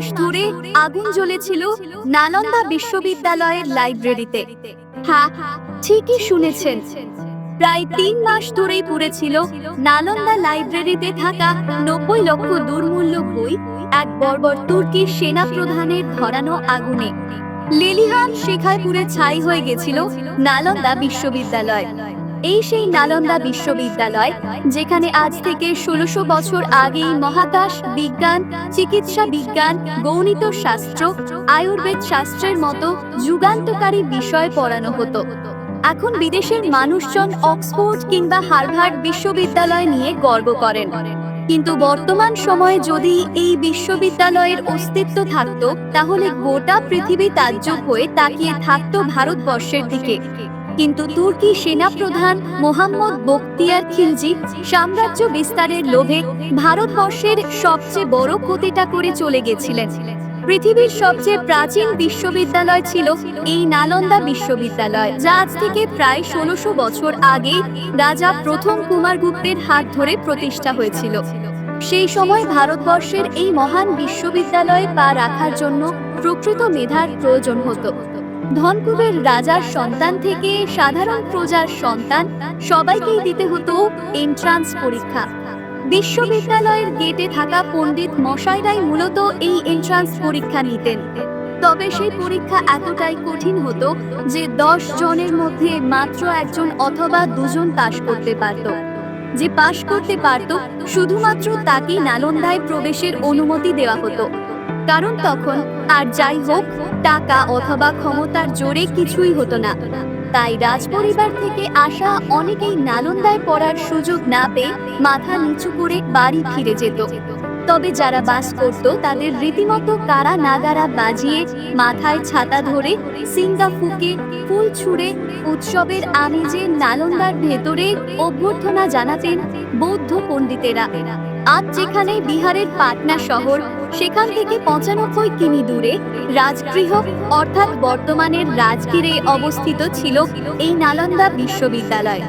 মাস ধরে আগুন জ্বলেছিল নালন্দা বিশ্ববিদ্যালয়ের লাইব্রেরিতে। হ্যাঁ ঠিকই শুনেছেন। প্রায় তিন মাস ধরেই পড়েছিল নালন্দা লাইব্রেরিতে থাকা নব্বই লক্ষ দুর্মূল্য বই এক বর্বর তুর্কি সেনা প্রধানের ধরানো আগুনে। লেলিহান শেখায় পুড়ে ছাই হয়ে গেছিল নালন্দা বিশ্ববিদ্যালয়। এই সেই নালন্দা বিশ্ববিদ্যালয়, যেখানে আজ থেকে ষোলোশো বছর আগেই মহাকাশ বিজ্ঞান, চিকিৎসা বিজ্ঞান, গণিত শাস্ত্র, আয়ুর্বেদ শাস্ত্রের মতো যুগান্তকারী বিষয় পড়ানো হতো। এখন বিদেশের মানুষজন অক্সফোর্ড কিংবা হার্ভার্ড বিশ্ববিদ্যালয় নিয়ে গর্ব করেন। কিন্তু বর্তমান সময়ে যদি এই বিশ্ববিদ্যালয়ের অস্তিত্ব থাকত, তাহলে গোটা পৃথিবী তাজ্জব হয়ে তাকিয়ে থাকত ভারতবর্ষের দিকে। কিন্তু তুর্কি সেনাপ্রধান মোহাম্মদ বখতিয়ার খিলজি সাম্রাজ্য বিস্তারের লোভে ভারতবর্ষের সবচেয়ে বড় ক্ষতিটা করে চলে গেছিলেন। পৃথিবীর সবচেয়ে প্রাচীন বিশ্ববিদ্যালয় ছিল এই নালন্দা বিশ্ববিদ্যালয়, যা আজ থেকে প্রায় ষোলোশো বছর আগে রাজা প্রথম কুমারগুপ্তের হাত ধরে প্রতিষ্ঠা হয়েছিল। সেই সময় ভারতবর্ষের এই মহান বিশ্ববিদ্যালয়ে পা রাখার জন্য প্রকৃত মেধার প্রয়োজন হতো। ধনকুবের রাজার সন্তান থেকে সাধারণ প্রজার সন্তান সবাইকেই দিতে হতো এন্ট্রান্স পরীক্ষা। বিশ্ববিদ্যালয়ের গেটে থাকা পণ্ডিত মশাইরাই মূলত এই এন্ট্রান্স পরীক্ষা নিতেন। তবে সেই পরীক্ষা এতটাই কঠিন হতো যে দশ জনের মধ্যে মাত্র একজন অথবা দুজন পাশ করতে পারত। যে পাশ করতে পারত, শুধুমাত্র তাকেই নালন্দায় প্রবেশের অনুমতি দেওয়া হতো। কারণ তখন আর যাই হোক, টাকা অথবা ক্ষমতার জোরে কিছুই হতো না। তাই রাজপরিবার থেকে আসা অনেকেই নালন্দায় পড়ার সুযোগ না পেয়ে মাথা নিচু করে বাড়ি ফিরে যেত। তবে যারা বাস করত, তাদের রীতিমতো কারা নাগারা বাজিয়ে মাথায় ছাতা ধরে সিঙ্গা ফুকে ফুল ছুঁড়ে উৎসবের আমেজে নালন্দার ভেতরে অভ্যর্থনা জানাতেন বৌদ্ধ পণ্ডিতেরা। আজ যেখানে বিহারের পাটনা শহর সেখান থেকে পঁচানব্বই কিমি দূরে রাজগৃহ অর্থাৎ বর্তমানের রাজগীরে অবস্থিত ছিল এই নালন্দা বিশ্ববিদ্যালয়।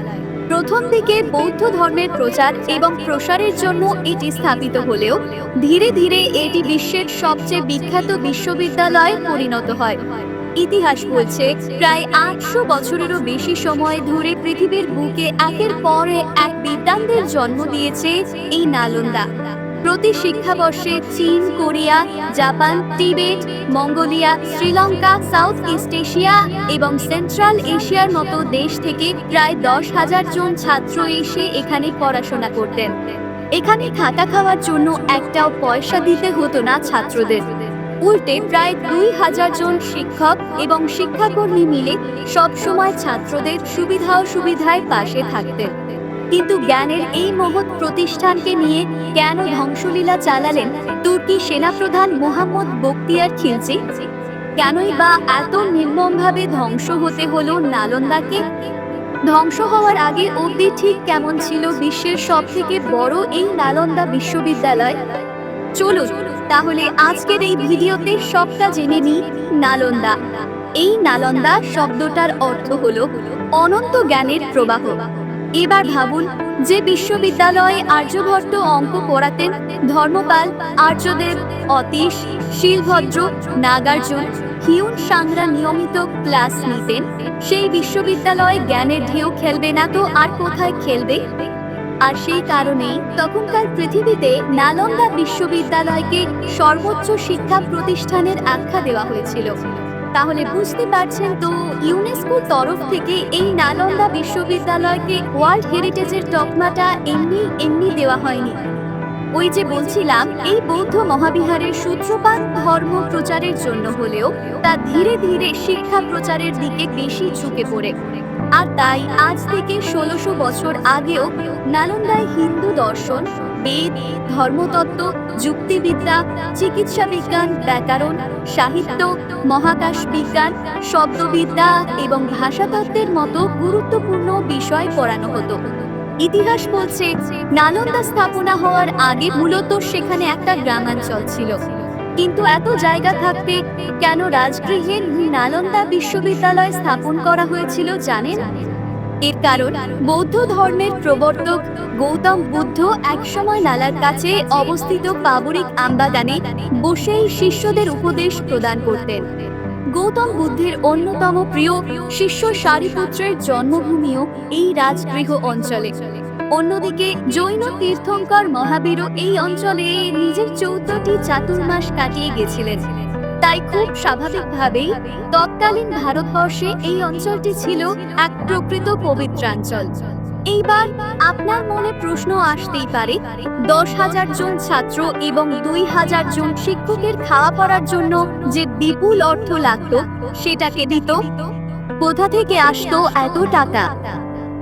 প্রথম দিকে বৌদ্ধ ধর্মের প্রচার এবং প্রসারের জন্য এটি স্থাপিত হলেও ধীরে ধীরে এটি বিশ্বের সবচেয়ে বিখ্যাত বিশ্ববিদ্যালয়ে পরিণত হয়। ইতিহাস বলছে, প্রায় আটশো বছরেরও বেশি সময় ধরে পৃথিবীর বুকে একের পর এক বিদ্যানদের জন্ম দিয়েছে এই নালন্দা। প্রতি শিক্ষাবর্ষে চীন, Korea, Japan, Tibet, Mongolia, Sri Lanka, South East Asia এবং সেন্ট্রাল এশিয়ার মতো দেশ থেকে প্রায় দশ হাজার জন ছাত্র এসে এখানে পড়াশোনা করতেন। এখানে থাকা খাওয়ার জন্য একটাও পয়সা দিতে হতো না ছাত্রদের। উল্টে প্রায় দুই হাজার জন শিক্ষক এবং শিক্ষাকর্মী মিলে সবসময় ছাত্রদের সুবিধা অসুবিধায় পাশে থাকতেন। কিন্তু জ্ঞানের এই মহৎ প্রতিষ্ঠানকে নিয়ে কেন ধ্বংসলীলা চালালেন তুর্কি সেনাপ্রধান মোহাম্মদ বক্তিয়ার খিলজি? কেনই বা এত নির্মমভাবে ধ্বংস হতে হলো নালন্দাকে? ধ্বংস হওয়ার আগে অবধি ঠিক কেমন ছিল বিশ্বের সব থেকে বড় এই নালন্দা বিশ্ববিদ্যালয়? চলুন, তাহলে আজকের এই ভিডিওতে সবটা জেনে নিই নালন্দা। এই নালন্দা শব্দটার অর্থ হলো অনন্ত জ্ঞানের প্রবাহ। এবার ভাবুন, যে বিশ্ববিদ্যালয়ে আর্যভট্ট অঙ্ক পড়াতেন ধর্মপাল, আর্যদেব, অতীশ, শিলভদ্র, নাগার্জুন, হিউন সাংরা নিয়মিত ক্লাস নিতেন, সেই বিশ্ববিদ্যালয়ে জ্ঞানের ঢেউ খেলবে না তো আর কোথায় খেলবে? আর সেই কারণেই তখনকার পৃথিবীতে নালন্দা বিশ্ববিদ্যালয়কে সর্বোচ্চ শিক্ষা প্রতিষ্ঠানের আখ্যা দেওয়া হয়েছিল। তাহলে বুঝতে পারছেন তো, ইউনেস্কোর তরফ থেকে এই নালন্দা বিশ্ববিদ্যালয়কে ওয়ার্ল্ড হেরিটেজের তকমাটা এমনি এমনি দেওয়া হয়নি। ওই যে বলছিলাম, এই বৌদ্ধ মহাবিহারের সূত্রপাত ধর্ম প্রচারের জন্য হলেও তা ধীরে ধীরে শিক্ষা প্রচারের দিকে বেশি ঝুঁকে পড়ে। আর তাই আজ থেকে ষোলোশো বছর আগেও নালন্দায় হিন্দু দর্শন বেদ, ধর্মতত্ত্ব, যুক্তিবিদ্যা চিকিৎসা বিজ্ঞান ব্যাকরণ, সাহিত্য, মহাকাশ বিজ্ঞান, শব্দবিদ্যা এবং ভাষাতত্ত্বের মতো গুরুত্বপূর্ণ বিষয় পড়ানো হতো। ইতিহাস বলছে, নালন্দা স্থাপনা হওয়ার আগে মূলত সেখানে একটা গ্রামাঞ্চল ছিল। কিন্তু এত জায়গা থাকতে কেন রাজগৃহের নালন্দা বিশ্ববিদ্যালয় স্থাপন করা হয়েছিল জানেন? এর কারণ, বৌদ্ধ ধর্মের প্রবর্তক গৌতম বুদ্ধ একসময় নালার কাছে অবস্থিত পাবরিক আমবাগানে বসেই শিষ্যদের উপদেশ প্রদান করতেন। গৌতম বুদ্ধের অন্যতম প্রিয় শিষ্য সারিপুত্রের জন্মভূমিও এই রাজগৃহ অঞ্চলে। অন্যদিকে জৈন তীর্থঙ্কর মহাবীরও এই অঞ্চলে নিজের চৌদ্দটি চাতুর্মাস কাটিয়ে গেছিলেন। তাই খুব স্বাভাবিকভাবেই তৎকালীন ভারতবর্ষে এই অঞ্চলটি ছিল এক প্রকৃত পবিত্রাঞ্চল। এইবার আপনার মনে প্রশ্ন আসতেই পারে, দশ হাজার জন ছাত্র এবং দুই হাজার জন শিক্ষকের খাওয়া পড়ার জন্য যে বিপুল অর্থ লাগত সেটাকে দিত? কোথা থেকে আসতো এত টাকা?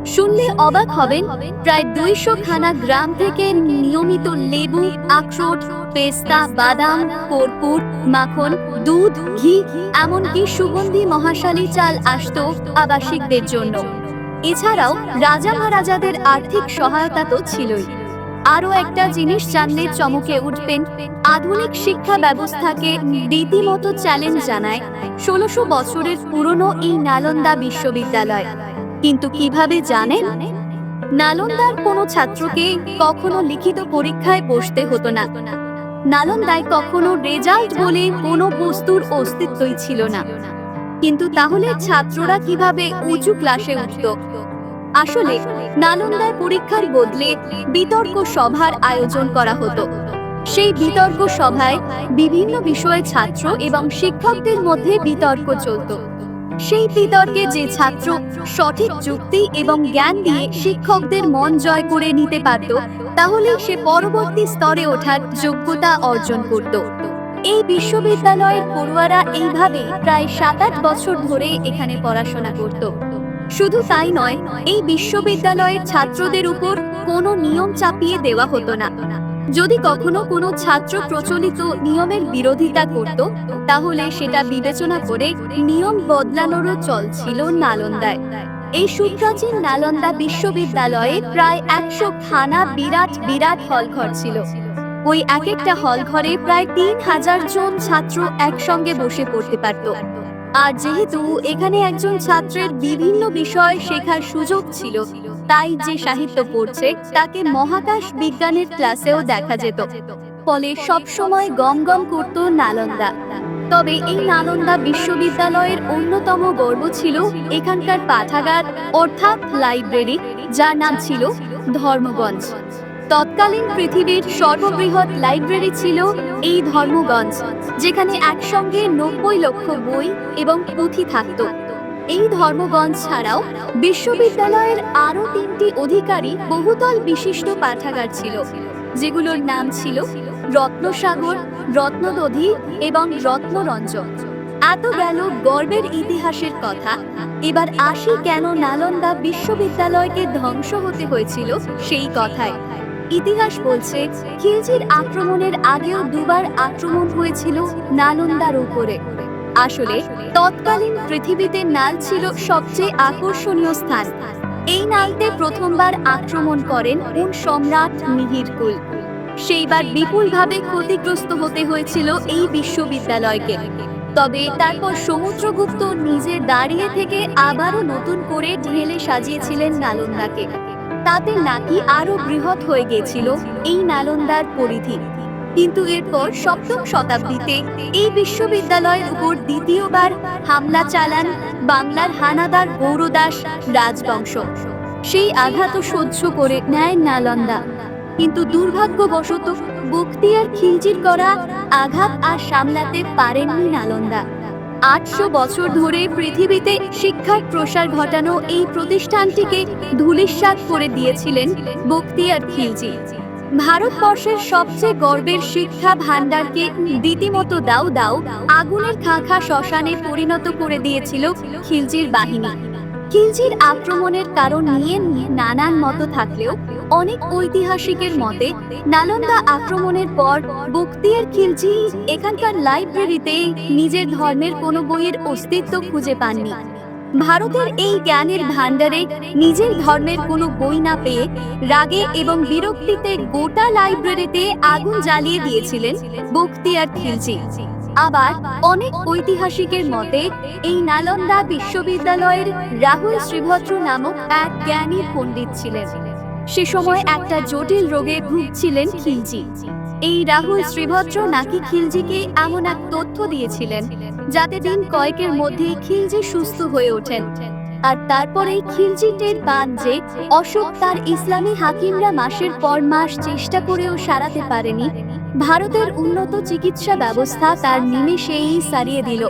শুনলে অবাক হবেন, প্রায় দুইশো খানা গ্রাম থেকে নিয়মিত লেবু, আখরোট, পেস্তা, বাদাম, কর্পূর, মাখন, দুধ, ঘি, এমনকি সুগন্ধি মহাশালী চাল আসতো আবাসিকদের জন্য। এছাড়াও রাজা মহারাজাদের আর্থিক সহায়তা তো ছিলই। আরও একটা জিনিস জানলে চমকে উঠবেন, আধুনিক শিক্ষা ব্যবস্থাকে রীতিমতো চ্যালেঞ্জ জানায় ষোলোশো বছরের পুরনো এই নালন্দা বিশ্ববিদ্যালয়। কিন্তু কীভাবে জানেন? নালন্দার কোনো ছাত্রকে কখনো লিখিত পরীক্ষায় বসতে হতো না। নালন্দায় কখনো রেজাল্ট বলে কোনো বস্তুর অস্তিত্বই ছিল না। কিন্তু তাহলে ছাত্ররা কীভাবে উঁচু ক্লাসে উঠত? আসলে, নালন্দায় পরীক্ষার বদলে বিতর্ক সভার আয়োজন করা হতো। সেই বিতর্ক সভায় বিভিন্ন বিষয়ে ছাত্র এবং শিক্ষকদের মধ্যে বিতর্ক চলত। সেই বিতর্কে যে ছাত্র সঠিক যুক্তি এবং জ্ঞান দিয়ে শিক্ষকদের মন জয় করে নিতে পারত তাহলে সে পরবর্তী স্তরে ওঠার যোগ্যতা অর্জন করত। এই বিশ্ববিদ্যালয়ের পড়ুয়ারা এইভাবে প্রায় সাত আট বছর ধরে এখানে পড়াশোনা করত। শুধু তাই নয়, এই বিশ্ববিদ্যালয়ের ছাত্রদের উপর কোনো নিয়ম চাপিয়ে দেওয়া হতো না। যদি কখনো কোনো ছাত্র প্রচলিত নিয়মের বিরোধিতা করত, তাহলে সেটা বিবেচনা করে নিয়ম বদলানোরও চল ছিল নালন্দায়। এই সুপ্রাচীন নালন্দা বিশ্ববিদ্যালয়ে প্রায় একশো খানা বিরাট বিরাট হলঘর ছিল। ওই এক একটা হল ঘরে প্রায় তিন হাজার জন ছাত্র একসঙ্গে বসে পড়তে পারত। আর যেহেতু এখানে একজন ছাত্রের বিভিন্ন বিষয় শেখার সুযোগ ছিল তাই যে সাহিত্য পড়ছে, তাকে মহাকাশ বিজ্ঞানের ক্লাসেও দেখা যেত। ফলে সব সময় গম গম করত নালন্দা। তবে এই নালন্দা বিশ্ববিদ্যালয়ের অন্যতম গর্ব ছিল এখানকার পাঠাগার, অর্থাৎ লাইব্রেরি, যার নাম ছিল ধর্মগঞ্জ। তৎকালীন পৃথিবীর সর্ববৃহৎ লাইব্রেরি ছিল এই ধর্মগঞ্জ, যেখানে একসঙ্গে নব্বই লক্ষ বই এবং পুঁথি থাকত। এই ধর্মগঞ্জ ছাড়াও বিশ্ববিদ্যালয়ের আরও তিনটি অধিকারী বহুতল বিশিষ্ট পাঠাগার ছিল, যেগুলোর নাম ছিল রত্নসাগর, রত্নদধি এবং রত্নরঞ্জন। এত গেল গর্বের ইতিহাসের কথা, এবার আসি কেন নালন্দা বিশ্ববিদ্যালয়কে ধ্বংস হতে হয়েছিল সেই কথায়। ইতিহাস বলছে, খিলজির আক্রমণের আগেও দুবার আক্রমণ হয়েছিল নালন্দার উপরে। আসলে তৎকালীন পৃথিবীতে নাল ছিল সবচেয়ে আকর্ষণীয় স্থান। এই নালতে প্রথমবার আক্রমণ করেন উন সম্রাট মিহিরকুল সেইবার বিপুলভাবে ক্ষতিগ্রস্ত হতে হয়েছিল এই বিশ্ববিদ্যালয়কে। তবে তারপর সমুদ্রগুপ্ত নিজে দাঁড়িয়ে থেকে আবারও নতুন করে ঢেলে সাজিয়েছিলেন নালন্দাকে। তাতে নাকি আরও বৃহৎ হয়ে গেছিল এই নালন্দার পরিধি। কিন্তু এরপর সপ্তম শতাব্দীতে এই বিশ্ববিদ্যালয়ের উপর দ্বিতীয়বার হামলা চালান বাংলার হানাদার গৌরদাস রাজবংশ। সেই আঘাত সহ্য করে নেয় নালন্দা। কিন্তু দুর্ভাগ্যবশত বখতিয়ার খিলজির করা আঘাত আর সামলাতে পারেননি নালন্দা। আটশো বছর ধরে পৃথিবীতে শিক্ষার প্রসার ঘটানো এই প্রতিষ্ঠানটিকে ধূলিসাৎ করে দিয়েছিলেন বখতিয়ার খিলজি। ভারতবর্ষের সবচেয়ে গর্বের শিক্ষা ভান্ডারকে রীতিমতো দাও দাও আগুনের খাঁখা শ্মশানে পরিণত করে দিয়েছিল খিলজির বাহিনী। খিলজির আক্রমণের কারণ নিয়ে নানান মতো থাকলেও অনেক ঐতিহাসিকের মতে নালন্দা আক্রমণের পর বক্তিয়ার খিলজি এখানকার লাইব্রেরিতে নিজের ধর্মের কোনো বইয়ের অস্তিত্ব খুঁজে পাননি। ভারতের এই জ্ঞানের ভাণ্ডারে নিজের ধর্মের কোনো বই না পেয়ে রাগে এবং বিরক্তিতে গোটা লাইব্রেরিতে আগুন জ্বালিয়ে দিয়েছিলেন বখতিয়ার খিলজি। আবার অনেক ঐতিহাসিকের মতে, এই নালন্দা বিশ্ববিদ্যালয়ের রাহুল শ্রীভদ্র নামক এক জ্ঞানী পণ্ডিত ছিলেন। সে সময় একটা জটিল রোগে ভুগছিলেন খিলজি। এই রাহুল শ্রীভদ্র নাকি খিলজিকে এমন এক তথ্য দিয়েছিলেন যাতে দিন কয়েকের মধ্যেই খিলজি সুস্থ হয়ে ওঠেন। আর তারপরেই খিলজি টের পান যে অশোক তার ইসলামী হাকিমরা মাসের পর মাস চেষ্টা করেও সারাতে পারেনি। ভারতের উন্নত চিকিৎসা ব্যবস্থা তার নিমেষেই সারিয়ে দিল।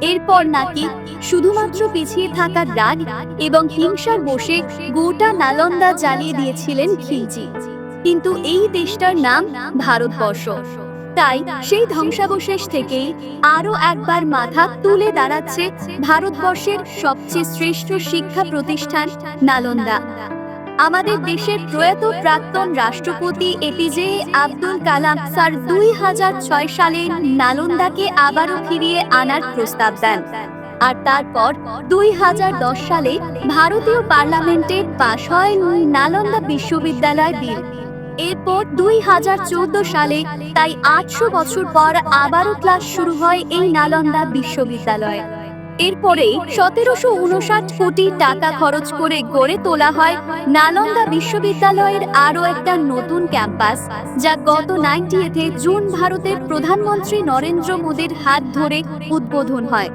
এরপর নাকি শুধুমাত্র পিছিয়ে থাকার রাগ এবং হিংসার বসে গোটা নালন্দা জ্বালিয়ে দিয়েছিলেন খিলজি। কিন্তু এই দেশটার নাম ভারতবর্ষ। তাই সেই ধ্বংসাবশেষ থেকেই আরও একবার মাথা তুলে দাঁড়াচ্ছে ভারতবর্ষের সবচেয়ে শ্রেষ্ঠ শিক্ষা প্রতিষ্ঠান নালন্দা। আমাদের দেশের প্রয়াত প্রাক্তন রাষ্ট্রপতি এপিজে আব্দুল কালাম স্যার দুই হাজার ছয় সালে নালন্দাকে আবারও ফিরিয়ে আনার প্রস্তাব দেন। আর তারপর দুই হাজার দশ সালে ভারতীয় পার্লামেন্টে পাশ হয় নালন্দা বিশ্ববিদ্যালয় বিল। এরপর দুই হাজার চৌদ্দ সালে তাই আটশো বছর পর আবারও ক্লাস শুরু হয় এই নালন্দা বিশ্ববিদ্যালয়ে। এরপরে সতেরোশো উনষাট কোটি টাকা খরচ করে গড়ে তোলা হয় নালন্দা বিশ্ববিদ্যালয়ের আরও একটা নতুন ক্যাম্পাস, যা গত নাইনটিএতে জুন ভারতের প্রধানমন্ত্রী নরেন্দ্র মোদীর হাত ধরে উদ্বোধন হয়।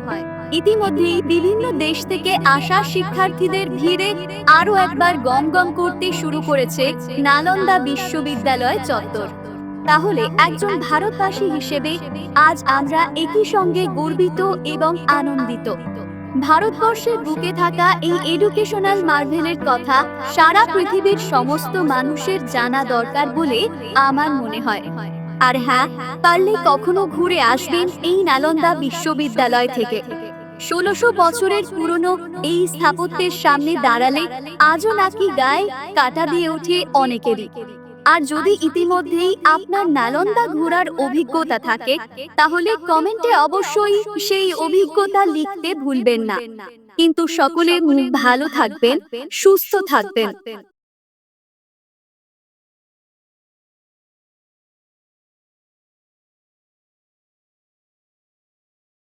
ইতিমধ্যেই বিভিন্ন দেশ থেকে আসা শিক্ষার্থীদের ভিড়ে আরও একবার গম গম করতে শুরু করেছে নালন্দা বিশ্ববিদ্যালয় চত্বর। তাহলে একজন ভারতবাসী হিসেবে আজ আমরা একই সঙ্গে গর্বিত এবং আনন্দিত। ভারতবর্ষের বুকে থাকা এই এডুকেশনাল মার্ভেলের কথা সারা পৃথিবীর সমস্ত মানুষের জানা দরকার বলে আমার মনে হয়। আর হ্যাঁ পারলে কখনো ঘুরে আসবেন এই নালন্দা বিশ্ববিদ্যালয় থেকে। ষোলোশো বছরের পুরনো এই স্থাপত্যের সামনে দাঁড়ালে আজও নাকি গায়ে কাটা দিয়ে ওঠে অনেকেরই। আর যদি ইতিমধ্যেই আপনার নালন্দা ঘোরার অভিজ্ঞতা থাকে, তাহলে কমেন্টে অবশ্যই সেই অভিজ্ঞতা লিখতে ভুলবেন না। কিন্তু সকলে ভালো থাকবেন, সুস্থ থাকবেন।